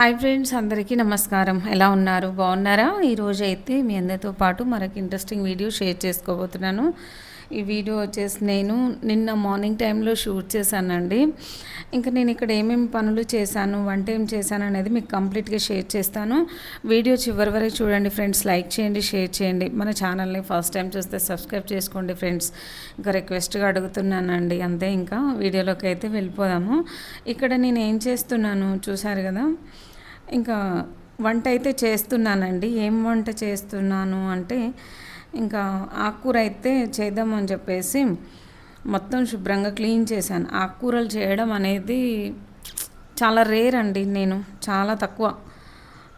Hi friends అందరికీ నమస్కారం. ఎలా ఉన్నారు? బాగున్నారా? ఈరోజు అయితే మీ అందరితో పాటు మరొక ఇంట్రెస్టింగ్ వీడియో షేర్ చేసుకోబోతున్నాను. ఈ వీడియో వచ్చేసి నేను నిన్న మార్నింగ్ టైంలో షూట్ చేశానండి. ఇంకా నేను ఇక్కడ ఏమేమి పనులు చేశాను వంట ఏం చేశాను అనేది మీకు కంప్లీట్గా షేర్ చేస్తాను. వీడియో చివరి వరకు చూడండి ఫ్రెండ్స్. లైక్ చేయండి షేర్ చేయండి. మన ఛానల్ని ఫస్ట్ టైం చూస్తే సబ్స్క్రైబ్ చేసుకోండి ఫ్రెండ్స్. ఇంకా రిక్వెస్ట్గా అడుగుతున్నానండి. అంతే ఇంకా వీడియోలోకి అయితే వెళ్ళిపోదాము. ఇక్కడ నేను ఏం చేస్తున్నాను? చూసారు కదా? ఇంకా వంట అయితే చేస్తున్నానండి. ఏం వంట చేస్తున్నాను అంటే ఇంకా ఆకుకూర అయితే చేద్దామని చెప్పేసి మొత్తం శుభ్రంగా క్లీన్ చేశాను. ఆకుకూరలు చేయడం అనేది చాలా రేర్ అండి నేను చాలా తక్కువ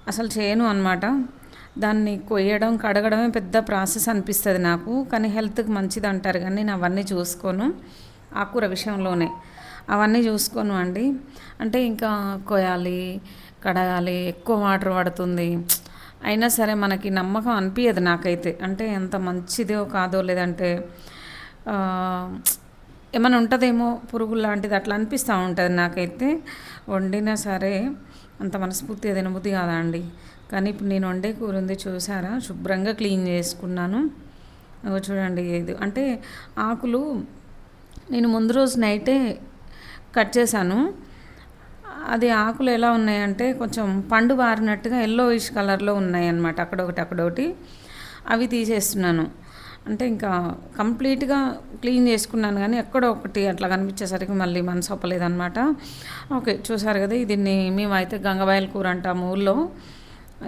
అసలు చేయను అనమాట దాన్ని కొయ్యడం కడగడమే పెద్ద ప్రాసెస్ అనిపిస్తుంది నాకు కానీ హెల్త్కి మంచిది అంటారు కానీ నేను అవన్నీ చూసుకోను ఆకుకూర విషయంలోనే. అవన్నీ చూసుకోను అండి. అంటే ఇంకా కొయ్యాలి కడగాలి ఎక్కువ వాటర్ పడుతుంది అయినా సరే మనకి నమ్మకం అనిపించదు నాకైతే. అంటే ఎంత మంచిదో కాదో లేదంటే ఏమైనా ఉంటుందేమో పురుగు లాంటిది అట్లా అనిపిస్తూ ఉంటుంది నాకైతే. వండినా సరే అంత మనస్ఫూర్తిగా తినబుద్ధి కాదా అండి? కానీ ఇప్పుడు నేను వండే కూర ఉంది చూసారా? శుభ్రంగా క్లీన్ చేసుకున్నాను. చూడండి ఇది అంటే ఆకులు నేను ముందు రోజు నైటే కట్ చేశాను. అది ఆకులు ఎలా ఉన్నాయంటే కొంచెం పండు బారినట్టుగా ఎల్లోయిష్ కలర్లో ఉన్నాయన్నమాట. అక్కడొకటి అక్కడొకటి. అవి తీసేస్తున్నాను. అంటే ఇంకా కంప్లీట్గా క్లీన్ చేసుకున్నాను కానీ ఎక్కడో ఒకటి అట్లా కనిపించేసరికి మళ్ళీ మనసు అవ్వలేదన్నమాట ఓకే చూసారు కదా దీన్ని మేమైతే గంగబాయల కూర అంటాము ఊళ్ళో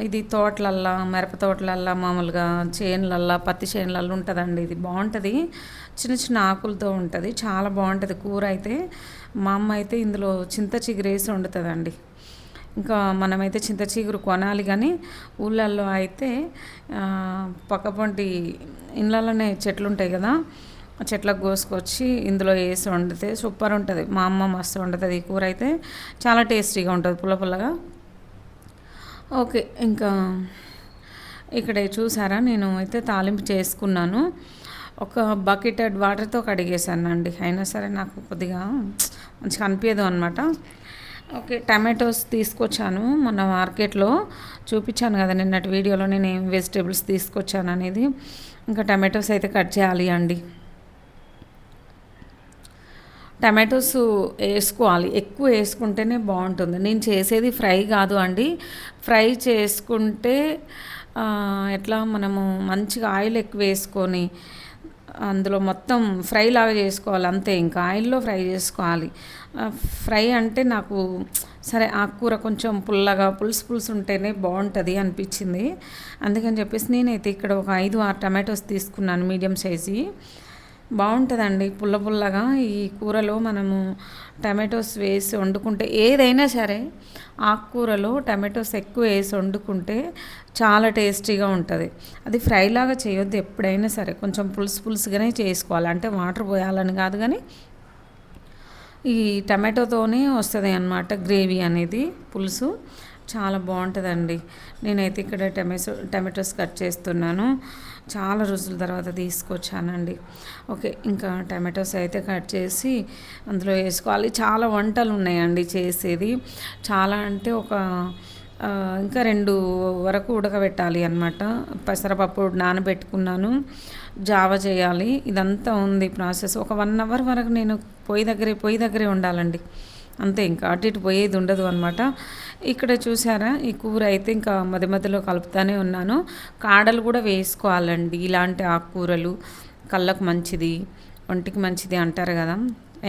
ఇది తోటలల్లా మిరప తోటలల్లా మామూలుగా చేనులల్లా పత్తి చేనులల్లో ఉంటుందండి. ఇది బాగుంటుంది చిన్న చిన్న ఆకులతో ఉంటుంది. చాలా బాగుంటుంది కూర అయితే మా అమ్మ అయితే ఇందులో చింత చిగురేసి వండుతుందండి. ఇంకా మనమైతే చింత చిగురు కొనాలి కానీ ఊళ్ళల్లో అయితే పక్కపొంటి ఇళ్ళలోనే చెట్లు ఉంటాయి కదా చెట్లకు కోసుకొచ్చి ఇందులో వేసి వండితే సూపర్ ఉంటుంది. మా అమ్మ మస్తు వండుతుంది ఈ కూర అయితే చాలా టేస్టీగా ఉంటుంది పుల్ల పుల్లగా. ఓకే ఇంకా ఇక్కడ చూసారా? నేను అయితే తాలింపు చేసుకున్నాను. ఒక బకెటెడ్ వాటర్తో కడిగేసానండి అయినా సరే నాకు కొద్దిగా మంచిగా అనిపించదు అనమాట ఓకే టమాటోస్ తీసుకొచ్చాను మొన్న మార్కెట్లో. చూపించాను కదా నిన్నటి వీడియోలో నేను ఏం వెజిటేబుల్స్ తీసుకొచ్చాను అనేది. ఇంకా టమాటోస్ అయితే కట్ చేయాలి అండి. టమాటోస్ వేసుకోవాలి. ఎక్కువ వేసుకుంటేనే బాగుంటుంది. నేను చేసేది ఫ్రై కాదు అండి. ఫ్రై చేసుకుంటే ఎట్లా మనము మంచిగా ఆయిల్ ఎక్కువ వేసుకొని అందులో మొత్తం ఫ్రై లాగా చేసుకోవాలి. అంతే ఇంకా ఆయిల్లో ఫ్రై చేసుకోవాలి. ఫ్రై అంటే నాకు సరే ఆకుకూర కొంచెం పుల్లగా పులుసు పులుసు ఉంటేనే బాగుంటుంది అనిపించింది. అందుకని చెప్పేసి నేనైతే ఇక్కడ ఒక ఐదు ఆరు టమాటోస్ తీసుకున్నాను మీడియం సైజు. బాగుంటుందండి. పుల్ల పుల్లగా ఈ కూరలో మనము టమాటోస్ వేసి వండుకుంటే ఏదైనా సరే ఆకుకూరలో టమాటోస్ ఎక్కువ వేసి వండుకుంటే చాలా టేస్టీగా ఉంటుంది. అది ఫ్రైలాగా చేయొద్దు ఎప్పుడైనా సరే. కొంచెం పులుసు పులుసుగానే చేసుకోవాలి. అంటే వాటర్ పోయాలని కాదు కానీ ఈ టమాటోతోనే వస్తుంది అన్నమాట గ్రేవీ అనేది పులుసు. చాలా బాగుంటుందండి. నేనైతే ఇక్కడ టమాటో టమాటోస్ కట్ చేస్తున్నాను. చాలా రోజుల తర్వాత తీసుకొచ్చానండి. ఓకే ఇంకా టమాటోస్ అయితే కట్ చేసి అందులో వేసుకోవాలి. చాలా వంటలు ఉన్నాయండి చేసేది. చాలా అంటే ఒక ఇంకా రెండు వరకు ఉడకబెట్టాలి అనమాట పెసరపప్పు నానబెట్టుకున్నాను. జావ చేయాలి. ఇదంతా ఉంది ప్రాసెస్. ఒక వన్ అవర్ వరకు నేను పొయ్యి దగ్గరే పొయ్యి దగ్గరే ఉండాలండి. అంతే ఇంకా అటు ఇటు పోయేది ఉండదు అనమాట ఇక్కడ చూసారా ఈ కూర అయితే ఇంకా మధ్య మధ్యలో కలుపుతానే ఉన్నాను. కాడలు కూడా వేసుకోవాలండి ఇలాంటి ఆకుకూరలు. కళ్ళకు మంచిది ఒంటికి మంచిది అంటారు కదా.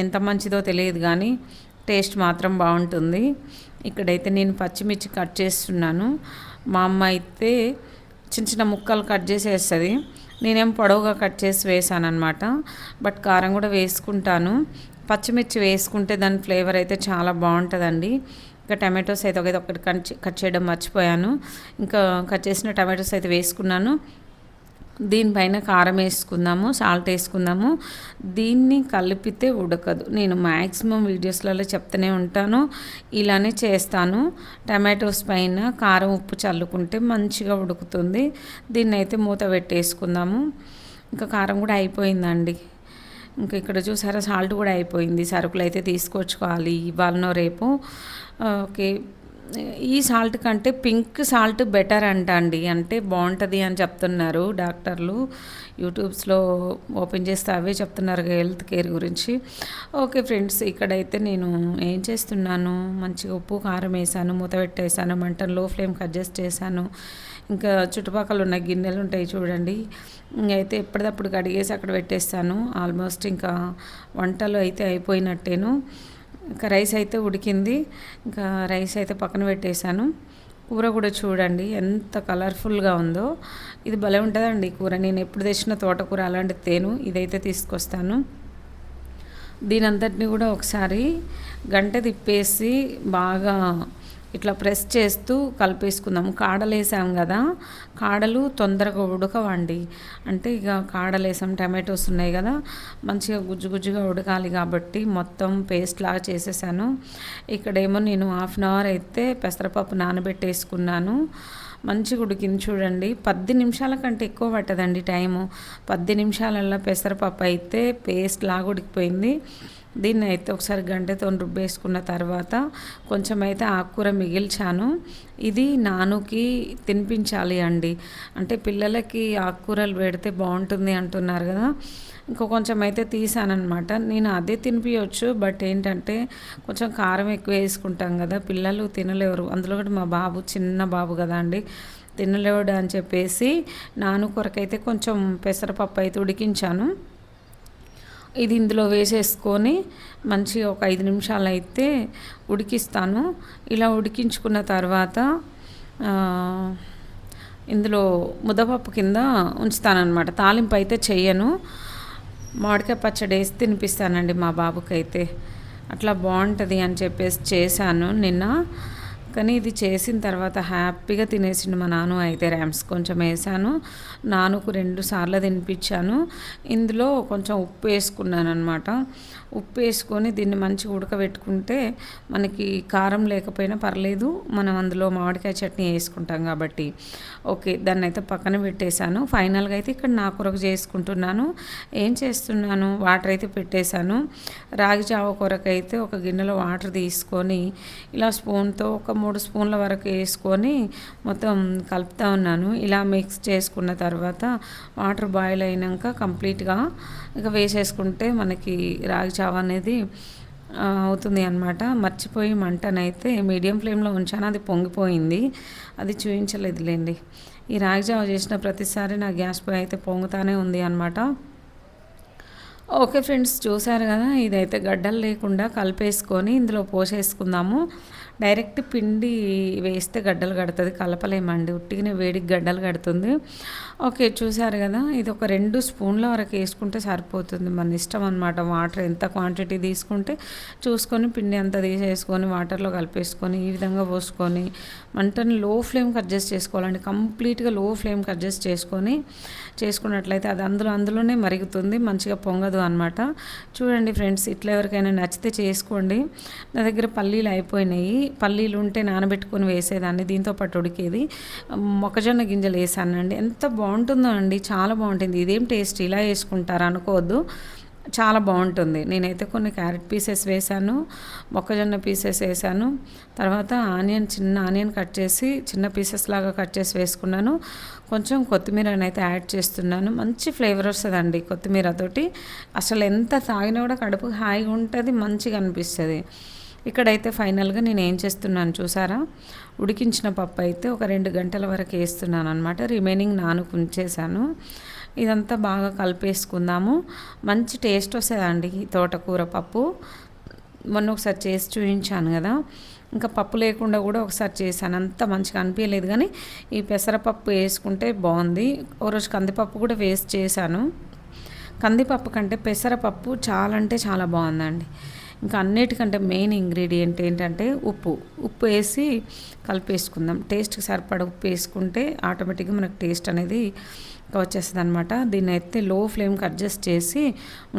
ఎంత మంచిదో తెలియదు కానీ టేస్ట్ మాత్రం బాగుంటుంది. ఇక్కడైతే నేను పచ్చిమిర్చి కట్ చేస్తున్నాను. మా అమ్మ అయితే చిన్న చిన్న ముక్కలు కట్ చేసి వేస్తుంది నేనేం పొడవుగా కట్ చేసి వేసాను అనమాట బట్ కారం కూడా వేసుకుంటాను. పచ్చిమిర్చి వేసుకుంటే దాని ఫ్లేవర్ అయితే చాలా బాగుంటుందండి. ఇంకా టమాటోస్ అయితే ఒకటి ఒకటి కట్ చేయడం మర్చిపోయాను. ఇంకా కట్ చేసిన టమాటోస్ అయితే వేసుకున్నాను. దీనిపైన కారం వేసుకుందాము సాల్ట్ వేసుకుందాము. దీన్ని కలిపితే ఉడకదు. నేను మ్యాక్సిమం వీడియోస్లలో చెప్తూనే ఉంటాను. ఇలానే చేస్తాను. టమాటోస్ పైన కారం ఉప్పు చల్లుకుంటే మంచిగా ఉడుకుతుంది. దీన్ని అయితే మూత పెట్టేసుకుందాము. ఇంకా కారం కూడా అయిపోయిందండి. ఇంకా ఇక్కడ చూసారా సాల్ట్ కూడా అయిపోయింది. సరుకులు అయితే తీసుకొచ్చుకోవాలి ఇవాళనో రేపు. ఓకే. ఈ సాల్ట్ కంటే పింక్ సాల్ట్ బెటర్ అంట అండి. అంటే బాగుంటుంది అని చెప్తున్నారు డాక్టర్లు. యూట్యూబ్స్లో ఓపెన్ చేస్తే అవే చెప్తున్నారు హెల్త్ కేర్ గురించి. ఓకే ఫ్రెండ్స్ ఇక్కడైతే నేను ఏం చేస్తున్నాను? మంచిగా ఉప్పు కారం వేసాను మూత పెట్టేసాను మంటను లో ఫ్లేమ్కి అడ్జస్ట్ చేశాను. ఇంకా చుట్టుపక్కల ఉన్న గిన్నెలు ఉంటాయి చూడండి. అయితే ఎప్పటికప్పుడు కడిగేసి అక్కడ పెట్టేస్తాను. ఆల్మోస్ట్ ఇంకా వంటలు అయితే అయిపోయినట్టేను. ఇంకా రైస్ అయితే ఉడికింది. ఇంకా రైస్ అయితే పక్కన పెట్టేశాను. కూర కూడా చూడండి ఎంత కలర్ఫుల్గా ఉందో. ఇది భలే ఉంటుందండి కూర. నేను ఎప్పుడు తెచ్చిన తోటకూర అలాంటి తేను. ఇదైతే తీసుకొస్తాను. దీని అంతటిని కూడా ఒకసారి గంట తిప్పేసి బాగా ఇట్లా ప్రెస్ చేస్తూ కలిపేసుకుందాం కాడలేసాం కదా. కాడలు తొందరగా ఉడకవండి. అంటే ఇక కాడలేసాం టమాటోస్ ఉన్నాయి కదా. మంచిగా గుజ్జు గుజ్జుగా ఉడకాలి కాబట్టి మొత్తం పేస్ట్ లాగా చేసేసాను. ఇక్కడేమో నేను హాఫ్ అన్ అవర్ అయితే పెసరపప్పు నానబెట్టేసుకున్నాను. మంచిగా ఉడికింది చూడండి. పది నిమిషాల కంటే ఎక్కువ పట్టదండి టైము. పది నిమిషాలల్లో పెసరపప్పు అయితే పేస్ట్ లాగా ఉడికిపోయింది. దీన్ని అయితే ఒకసారి గంటతో రుబ్బేసుకున్న తర్వాత కొంచెం అయితే ఆకుకూర మిగిల్చాను. ఇది నానుకి తినిపించాలి అండి. అంటే పిల్లలకి ఆకుకూరలు పెడితే బాగుంటుంది అంటున్నారు కదా. ఇంకో కొంచెం అయితే తీసానమాట నేను అదే తినిపించవచ్చు బట్ ఏంటంటే కొంచెం కారం ఎక్కువ వేసుకుంటాం కదా. పిల్లలు తినలేరు. అందులో కూడా మా బాబు చిన్న బాబు కదా అండి. తినలేడు అని చెప్పేసి నాను కొరకైతే కొంచెం పెసరపప్పు అయితే ఉడికించాను. ఇది ఇందులో వేసేసుకొని మంచిగా ఒక ఐదు నిమిషాలు అయితే ఉడికిస్తాను. ఇలా ఉడికించుకున్న తర్వాత ఇందులో ముద్దపప్పు కింద ఉంచుతానమాట తాలింపు అయితే చెయ్యను. మామిడికాయ పచ్చడి వేసి తినిపిస్తానండి మా బాబుకైతే. అట్లా బాగుంటుంది అని చెప్పేసి చేశాను నిన్న. కానీ ఇది చేసిన తర్వాత హ్యాపీగా తినేసిండు మా నాన్న. అయితే ర్యామ్స్ కొంచెం వేసాను. నాన్నకు రెండు సార్లు తినిపించాను. ఇందులో కొంచెం ఉప్పు వేసుకున్నాను అనమాట ఉప్పు వేసుకొని దీన్ని మంచిగా ఉడకబెట్టుకుంటే మనకి కారం లేకపోయినా పర్లేదు. మనం అందులో మామిడికాయ చట్నీ వేసుకుంటాం కాబట్టి. ఓకే దాన్ని అయితే పక్కన పెట్టేశాను. ఫైనల్గా అయితే ఇక్కడ నా కొరకు చేసుకుంటున్నాను. ఏం చేస్తున్నాను? వాటర్ అయితే పెట్టేశాను. రాగి జావ కొరకు అయితే ఒక గిన్నెలో వాటర్ తీసుకొని ఇలా స్పూన్తో ఒక మూడు స్పూన్ల వరకు వేసుకొని మొత్తం కలుపుతా ఉన్నాను. ఇలా మిక్స్ చేసుకున్న తర్వాత వాటర్ బాయిల్ అయినాక కంప్లీట్గా ఇక వేసేసుకుంటే మనకి రాగి చావ అనేది అవుతుంది అనమాట మర్చిపోయి మంటనైతే మీడియం ఫ్లేమ్లో ఉంచాను. అది పొంగిపోయింది. అది చూపించలేదులేండి ఈ రాగి జావ చేసిన ప్రతిసారి నా గ్యాస్ పొయ్యి అయితే పొంగుతానే ఉంది అనమాట ఓకే ఫ్రెండ్స్ చూసారు కదా? ఇదైతే గడ్డలు లేకుండా కలిపేసుకొని ఇందులో పోసేసుకుందాము. డైరెక్ట్ పిండి వేస్తే గడ్డలు కడుతుంది కలపలేమండి ఉట్టిగానే వేడికి గడ్డలు కడుతుంది. ఓకే చూసారు కదా ఇది ఒక రెండు స్పూన్ల వరకు వేసుకుంటే సరిపోతుంది. మన ఇష్టం అనమాట వాటర్ ఎంత క్వాంటిటీ తీసుకుంటే చూసుకొని పిండి అంతా తీసేసుకొని వాటర్లో కలిపేసుకొని ఈ విధంగా పోసుకొని మంటను లో ఫ్లేమ్కి అడ్జస్ట్ చేసుకోవాలండి. కంప్లీట్గా లో ఫ్లేమ్కి అడ్జస్ట్ చేసుకొని చేసుకున్నట్లయితే అది అందులో అందులోనే మరుగుతుంది మంచిగా పొంగదు అనమాట చూడండి ఫ్రెండ్స్ ఇట్లా ఎవరికైనా నచ్చితే చేసుకోండి. నా దగ్గర పల్లీలు అయిపోయినాయి. పల్లీలు ఉంటే నానబెట్టుకొని వేసేదాన్ని దీంతో పాటు ఉడికేది. మొక్కజొన్న గింజలు వేసానండి. ఎంత బాగుంటుందో అండి చాలా బాగుంటుంది. ఇదేం టేస్ట్ ఇలా వేసుకుంటారు అనుకోవద్దు. చాలా బాగుంటుంది. నేనైతే కొన్ని క్యారెట్ పీసెస్ వేసాను మొక్కజొన్న పీసెస్ వేసాను. తర్వాత ఆనియన్ చిన్న ఆనియన్ కట్ చేసి చిన్న పీసెస్ లాగా కట్ చేసి వేసుకున్నాను. కొంచెం కొత్తిమీర అయితే యాడ్ చేస్తున్నాను. మంచి ఫ్లేవర్ వస్తుందండి కొత్తిమీరతోటి. అసలు ఎంత తాగినా కూడా కడుపు హాయిగా ఉంటుంది మంచిగా అనిపిస్తుంది. ఇక్కడైతే ఫైనల్గా నేను ఏం చేస్తున్నాను చూసారా? ఉడికించిన పప్పు అయితే ఒక రెండు గంటల వరకు వేస్తున్నాను అనమాట రిమైనింగ్ నానుకు ఉంచేసాను ఇదంతా బాగా కలిపేసుకుందాము. మంచి టేస్ట్ వస్తుందండి తోటకూర పప్పు. మొన్న ఒకసారి చేసి చూపించాను కదా. ఇంకా పప్పు లేకుండా కూడా ఒకసారి చేశాను. అంత మంచిగా అనిపించలేదు కానీ ఈ పెసరపప్పు వేసుకుంటే బాగుంది. ఓ రోజు కందిపప్పు కూడా వేస్ట్ చేశాను. కందిపప్పు కంటే పెసరపప్పు చాలా అంటే చాలా బాగుందండి. ఇంకా అన్నిటికంటే మెయిన్ ఇంగ్రీడియంట్ ఏంటంటే ఉప్పు. ఉప్పు వేసి కలిపేసుకుందాం. టేస్ట్కి సరిపడ ఉప్పు వేసుకుంటే ఆటోమేటిక్గా మనకు టేస్ట్ అనేది వచ్చేస్తుంది అనమాట దీన్ని అయితే లో ఫ్లేమ్కి అడ్జస్ట్ చేసి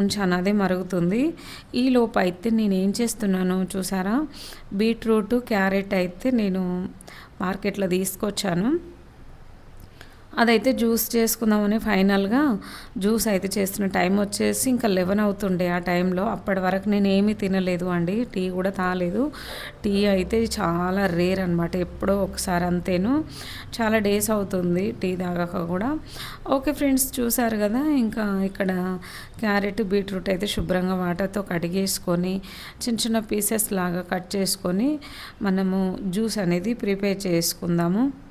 ఉంచాను. అదే మరుగుతుంది. ఈ లోపు అయితే నేను ఏం చేస్తున్నాను చూసారా? బీట్రూట్ క్యారెట్ అయితే నేను మార్కెట్లో తీసుకొచ్చాను. అదైతే జ్యూస్ చేసుకుందామని ఫైనల్గా జ్యూస్ అయితే చేస్తున్న టైం వచ్చేసి ఇంకా లెవెన్ అవుతుండే ఆ టైంలో. అప్పటి వరకు నేను ఏమీ తినలేదు అండి. టీ కూడా తాగలేదు టీ అయితే చాలా రేర్ అనమాట ఎప్పుడో ఒకసారి అంతేను. చాలా డేస్ అవుతుంది టీ తాగాక కూడా. ఓకే ఫ్రెండ్స్ చూసారు కదా? ఇంకా ఇక్కడ క్యారెట్ బీట్రూట్ అయితే శుభ్రంగా వాటర్తో కడిగేసుకొని చిన్న చిన్న పీసెస్ లాగా కట్ చేసుకొని మనము జ్యూస్ అనేది ప్రిపేర్ చేసుకుందాము.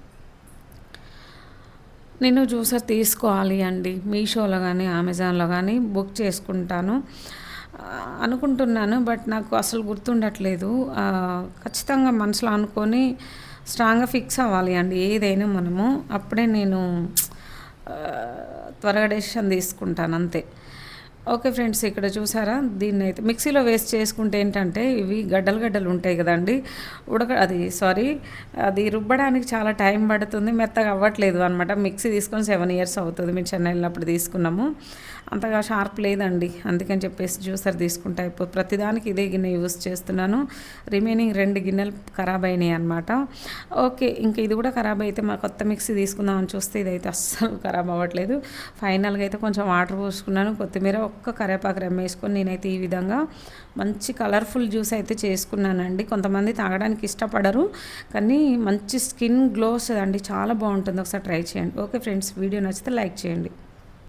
నేను జ్యూసర్ తీసుకోవాలి అండి. మీషోలో కానీ అమెజాన్లో కానీ బుక్ చేసుకుంటాను. అనుకుంటున్నాను బట్ నాకు అసలు గుర్తుండట్లేదు. ఖచ్చితంగా మనసులో అనుకొని స్ట్రాంగ్గా ఫిక్స్ అవ్వాలి అండి ఏదైనా మనము. అప్పుడే నేను త్వరగా డెసిషన్ తీసుకుంటాను అంతే. ఓకే ఫ్రెండ్స్ ఇక్కడ చూసారా? దీన్ని అయితే మిక్సీలో వేస్ట్ చేసుకుంటే ఏంటంటే ఇవి గడ్డలు గడ్డలు ఉంటాయి కదండి. ఉడక అది సారీ అది రుబ్బడానికి చాలా టైం పడుతుంది మెత్తగా అవ్వట్లేదు అనమాట మిక్సీ తీసుకొని సెవెన్ ఇయర్స్ అవుతుంది మేము చెన్నై వెళ్ళినప్పుడు తీసుకున్నాము. అంతగా షార్ప్ లేదండి అందుకని చెప్పేసి జ్యూసర్ తీసుకుంటే అయిపోతుంది. ప్రతిదానికి ఇదే గిన్నె యూస్ చేస్తున్నాను. రిమైనింగ్ రెండు గిన్నెలు ఖరాబ్ అయినాయి అనమాట ఓకే ఇంకా ఇది కూడా ఖరాబ్ అయితే మా కొత్త మిక్సీ తీసుకుందామని చూస్తే ఇదైతే అస్సలు ఖరాబ్ అవ్వట్లేదు. ఫైనల్గా అయితే కొంచెం వాటర్ పోసుకున్నాను. కొత్తిమీర ఒక్క కరేపాకు రెమ్మేసుకొని నేనైతే ఈ విధంగా మంచి కలర్ఫుల్ జ్యూస్ అయితే చేసుకున్నానండి. కొంతమంది తాగడానికి ఇష్టపడరు కానీ మంచి స్కిన్ గ్లో వస్తుందండి చాలా బాగుంటుంది. ఒకసారి ట్రై చేయండి. ఓకే ఫ్రెండ్స్ వీడియో నచ్చితే లైక్ చేయండి.